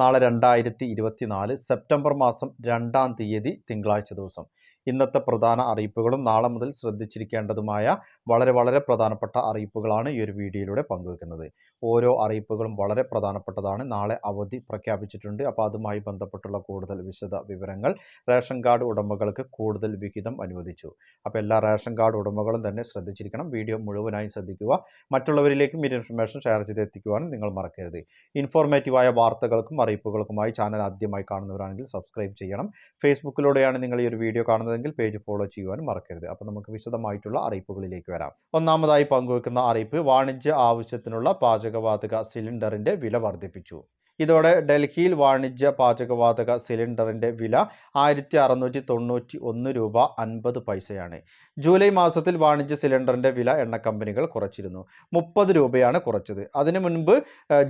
നാളെ രണ്ടായിരത്തി ഇരുപത്തി നാല് സെപ്റ്റംബർ മാസം രണ്ടാം തീയതി തിങ്കളാഴ്ച ദിവസം. ഇന്നത്തെ പ്രധാന അറിയിപ്പുകളും നാളെ മുതൽ ശ്രദ്ധിച്ചിരിക്കേണ്ടതുമായ വളരെ വളരെ പ്രധാനപ്പെട്ട അറിയിപ്പുകളാണ് ഈ ഒരു വീഡിയോയിലൂടെ പങ്കുവെക്കുന്നത്. ഓരോ അറിയിപ്പുകളും വളരെ പ്രധാനപ്പെട്ടതാണ്. നാളെ അവധി പ്രഖ്യാപിച്ചിട്ടുണ്ട്. അപ്പോൾ അതുമായി ബന്ധപ്പെട്ടുള്ള കൂടുതൽ വിശദ വിവരങ്ങൾ റേഷൻ കാർഡ് ഉടമകൾക്ക് കൂടുതൽ വിഹിതം അനുവദിച്ചു. അപ്പോൾ എല്ലാ റേഷൻ കാർഡ് ഉടമകളും തന്നെ ശ്രദ്ധിച്ചിരിക്കണം. വീഡിയോ മുഴുവനായി ശ്രദ്ധിക്കുക. മറ്റുള്ളവരിലേക്കും ഈ ഇൻഫർമേഷൻ ഷെയർ ചെയ്തെത്തിക്കുവാനും നിങ്ങൾ മറക്കരുത്. ഇൻഫോർമേറ്റീവായ വാർത്തകൾക്കും അറിയിപ്പുകൾക്കുമായി ചാനൽ ആദ്യമായി കാണുന്നവരാണെങ്കിൽ സബ്സ്ക്രൈബ് ചെയ്യണം. ഫേസ്ബുക്കിലൂടെയാണ് നിങ്ങൾ ഈ ഒരു വീഡിയോ കാണുന്നതെങ്കിൽ പേജ് ഫോളോ ചെയ്യുവാനും മറക്കരുത്. അപ്പോൾ നമുക്ക് വിശദമായിട്ടുള്ള അറിയിപ്പുകളിലേക്ക് വരാം. ഒന്നാമതായി പങ്കുവെക്കുന്ന അറിയിപ്പ് വാണിജ്യ ആവശ്യത്തിനുള്ള പാചകവാതക സിലിണ്ടറിന്റെ വില വർദ്ധിപ്പിച്ചു. ഇതോടെ ഡൽഹിയിൽ വാണിജ്യ പാചകവാതക സിലിണ്ടറിന്റെ വില ആയിരത്തി അറുന്നൂറ്റി തൊണ്ണൂറ്റി ഒന്ന് രൂപ അൻപത് പൈസയാണ്. ജൂലൈ മാസത്തിൽ വാണിജ്യ സിലിണ്ടറിന്റെ വില എണ്ണ കമ്പനികൾ കുറച്ചിരുന്നു. മുപ്പത് രൂപയാണ് കുറച്ചത്. അതിനു മുൻപ്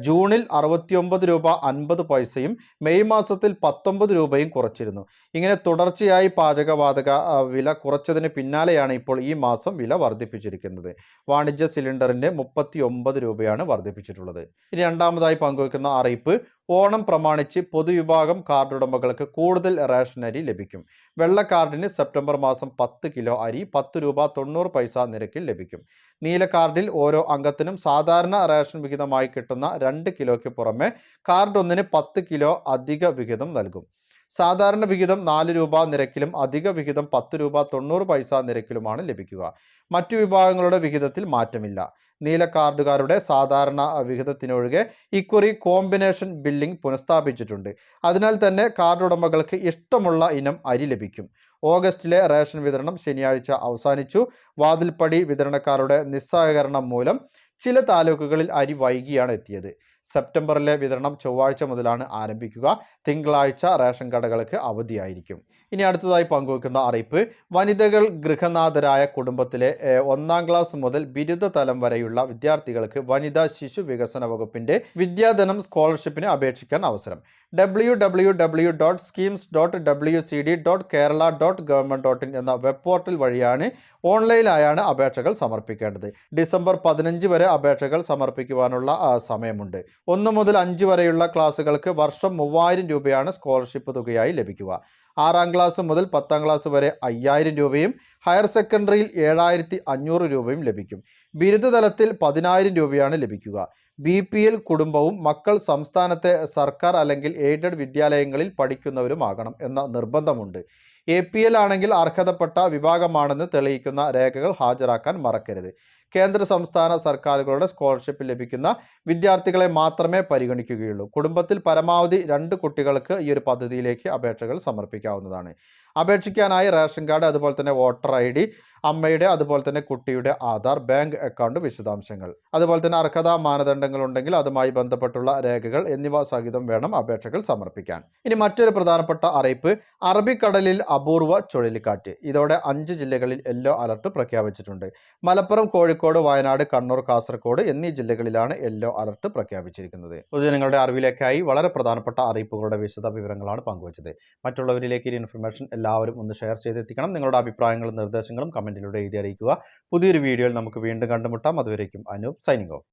ജൂണിൽ അറുപത്തിയൊമ്പത് രൂപ അൻപത് പൈസയും മെയ് മാസത്തിൽ പത്തൊമ്പത് രൂപയും കുറച്ചിരുന്നു. ഇങ്ങനെ തുടർച്ചയായി പാചകവാതക വില കുറച്ചതിന് പിന്നാലെയാണ് ഇപ്പോൾ ഈ മാസം വില വർദ്ധിപ്പിച്ചിരിക്കുന്നത്. വാണിജ്യ സിലിണ്ടറിന്റെ മുപ്പത്തി രൂപയാണ് വർദ്ധിപ്പിച്ചിട്ടുള്ളത്. ഇനി രണ്ടാമതായി പങ്കുവയ്ക്കുന്ന അറിയിപ്പ് ഓണം പ്രമാണിച്ച് പൊതുവിഭാഗം കാർഡുടമകൾക്ക് കൂടുതൽ റേഷൻ അരി ലഭിക്കും. വെള്ള കാർഡിന് സെപ്റ്റംബർ മാസം പത്ത് കിലോ അരി പത്ത് രൂപ തൊണ്ണൂറ് പൈസ നിരക്കിൽ ലഭിക്കും. നീല കാർഡിൽ ഓരോ അംഗത്തിനും സാധാരണ റേഷൻ വിഹിതമായി കിട്ടുന്ന രണ്ട് കിലോയ്ക്ക് പുറമെ കാർഡ് ഒന്നിന് പത്ത് കിലോ അധിക വിഹിതം നൽകും. സാധാരണ വിഹിതം നാല് രൂപ നിരക്കിലും അധിക വിഹിതം പത്ത് രൂപ തൊണ്ണൂറ് പൈസ നിരക്കിലുമാണ് ലഭിക്കുക. മറ്റു വിഭാഗങ്ങളുടെ വിഹിതത്തിൽ മാറ്റമില്ല. നീല കാർഡുകാരുടെ സാധാരണ വിഹിതത്തിനൊഴികെ ഇക്കുറി കോമ്പിനേഷൻ ബില്ലിംഗ് പുനഃസ്ഥാപിച്ചിട്ടുണ്ട്. അതിനാൽ തന്നെ കാർഡ് ഉടമകൾക്ക് ഇഷ്ടമുള്ള ഇനം അരി ലഭിക്കും. ഓഗസ്റ്റിലെ റേഷൻ വിതരണം ശനിയാഴ്ച അവസാനിച്ചു. വാതിൽപ്പടി വിതരണക്കാരുടെ നിസ്സഹകരണം മൂലം ചില താലൂക്കുകളിൽ അരി വൈകിയാണ് എത്തിയത്. സെപ്റ്റംബറിലെ വിതരണം ചൊവ്വാഴ്ച മുതലാണ് ആരംഭിക്കുക. തിങ്കളാഴ്ച റേഷൻ കടകൾക്ക് അവധിയായിരിക്കും. ഇനി അടുത്തതായി പങ്കുവെക്കുന്ന അറിയിപ്പ്. വനിതകൾ ഗൃഹനാഥരായ കുടുംബത്തിലെ ഒന്നാം ക്ലാസ് മുതൽ ബിരുദ തലം വരെയുള്ള വിദ്യാർത്ഥികൾക്ക് വനിതാ ശിശു വികസന വകുപ്പിന്റെ വിദ്യാധനം സ്കോളർഷിപ്പിന് അപേക്ഷിക്കാൻ അവസരം. W W W dot schemes dot W C D dot Kerala dot government dot in എന്ന വെബ് പോർട്ടൽ വഴിയാണ് ഓൺലൈനായാണ് അപേക്ഷകൾ സമർപ്പിക്കേണ്ടത്. ഡിസംബർ പതിനഞ്ച് വരെ അപേക്ഷകൾ സമർപ്പിക്കുവാനുള്ള സമയമുണ്ട്. ഒന്ന് മുതൽ അഞ്ച് വരെയുള്ള ക്ലാസ്സുകൾക്ക് വർഷം മൂവായിരം രൂപയാണ് സ്കോളർഷിപ്പ് തുകയായി ലഭിക്കുക. ആറാം ക്ലാസ് മുതൽ പത്താം ക്ലാസ് വരെ അയ്യായിരം രൂപയും ഹയർ സെക്കൻഡറിയിൽ ഏഴായിരത്തി അഞ്ഞൂറ് രൂപയും ലഭിക്കും. ബിരുദതലത്തിൽ പതിനായിരം രൂപയാണ് ലഭിക്കുക. ബി പി എൽ കുടുംബവും മക്കൾ സംസ്ഥാനത്തെ സർക്കാർ അല്ലെങ്കിൽ എയ്ഡഡ് വിദ്യാലയങ്ങളിൽ പഠിക്കുന്നവരുമാകണം എന്ന നിർബന്ധമുണ്ട്. എ പി എൽ ആണെങ്കിൽ അർഹതപ്പെട്ട വിഭാഗമാണെന്ന് തെളിയിക്കുന്ന രേഖകൾ ഹാജരാക്കാൻ മറക്കരുത്. കേന്ദ്ര സംസ്ഥാന സർക്കാരുകളുടെ സ്കോളർഷിപ്പ് ലഭിക്കുന്ന വിദ്യാർത്ഥികളെ മാത്രമേ പരിഗണിക്കുകയുള്ളൂ. കുടുംബത്തിൽ പരമാവധി രണ്ട് കുട്ടികൾക്ക് ഈ ഒരു പദ്ധതിയിലേക്ക് അപേക്ഷകൾ സമർപ്പിക്കാവുന്നതാണ്. അപേക്ഷിക്കാനായി റേഷൻ കാർഡ് അതുപോലെ തന്നെ വോട്ടർ ഐ ഡി അമ്മയുടെ അതുപോലെ തന്നെ കുട്ടിയുടെ ആധാർ ബാങ്ക് അക്കൗണ്ട് വിശദാംശങ്ങൾ. അതുപോലെ തന്നെ അർഹതാ മാനദണ്ഡങ്ങൾ ഉണ്ടെങ്കിൽ അതുമായി ബന്ധപ്പെട്ടുള്ള രേഖകൾ എന്നിവ സഹിതം വേണം അപേക്ഷകൾ സമർപ്പിക്കാൻ. ഇനി മറ്റൊരു പ്രധാനപ്പെട്ട അറിയിപ്പ് അറബിക്കടലിൽ അപൂർവ ചുഴലിക്കാറ്റ്. ഇതോടെ അഞ്ച് ജില്ലകളിൽ യെല്ലോ അലർട്ട് പ്രഖ്യാപിച്ചിട്ടുണ്ട്. മലപ്പുറം കോഴിക്കോട് വയനാട് കണ്ണൂർ കാസർഗോഡ് എന്നീ ജില്ലകളിലാണ് യെല്ലോ അലർട്ട് പ്രഖ്യാപിച്ചിരിക്കുന്നത്. പൊതുജനങ്ങളുടെ അറിവിലേക്കായി വളരെ പ്രധാനപ്പെട്ട അറിയിപ്പുകളുടെ വിശദ വിവരങ്ങളാണ് പങ്കുവച്ചത്. മറ്റുള്ളവരിലേക്ക് ഇൻഫർമേഷൻ എല്ലാവരും ഒന്ന് ഷെയർ ചെയ്തെത്തിക്കണം. നിങ്ങളുടെ അഭിപ്രായങ്ങളും നിർദ്ദേശങ്ങളും കമന്റിലൂടെ എഴുതി അറിയിക്കുക. പുതിയൊരു വീഡിയോയിൽ നമുക്ക് വീണ്ടും കണ്ടുമുട്ടാം. അതുവരേക്കും അനൂപ് സൈനിങ് ഓഫ്.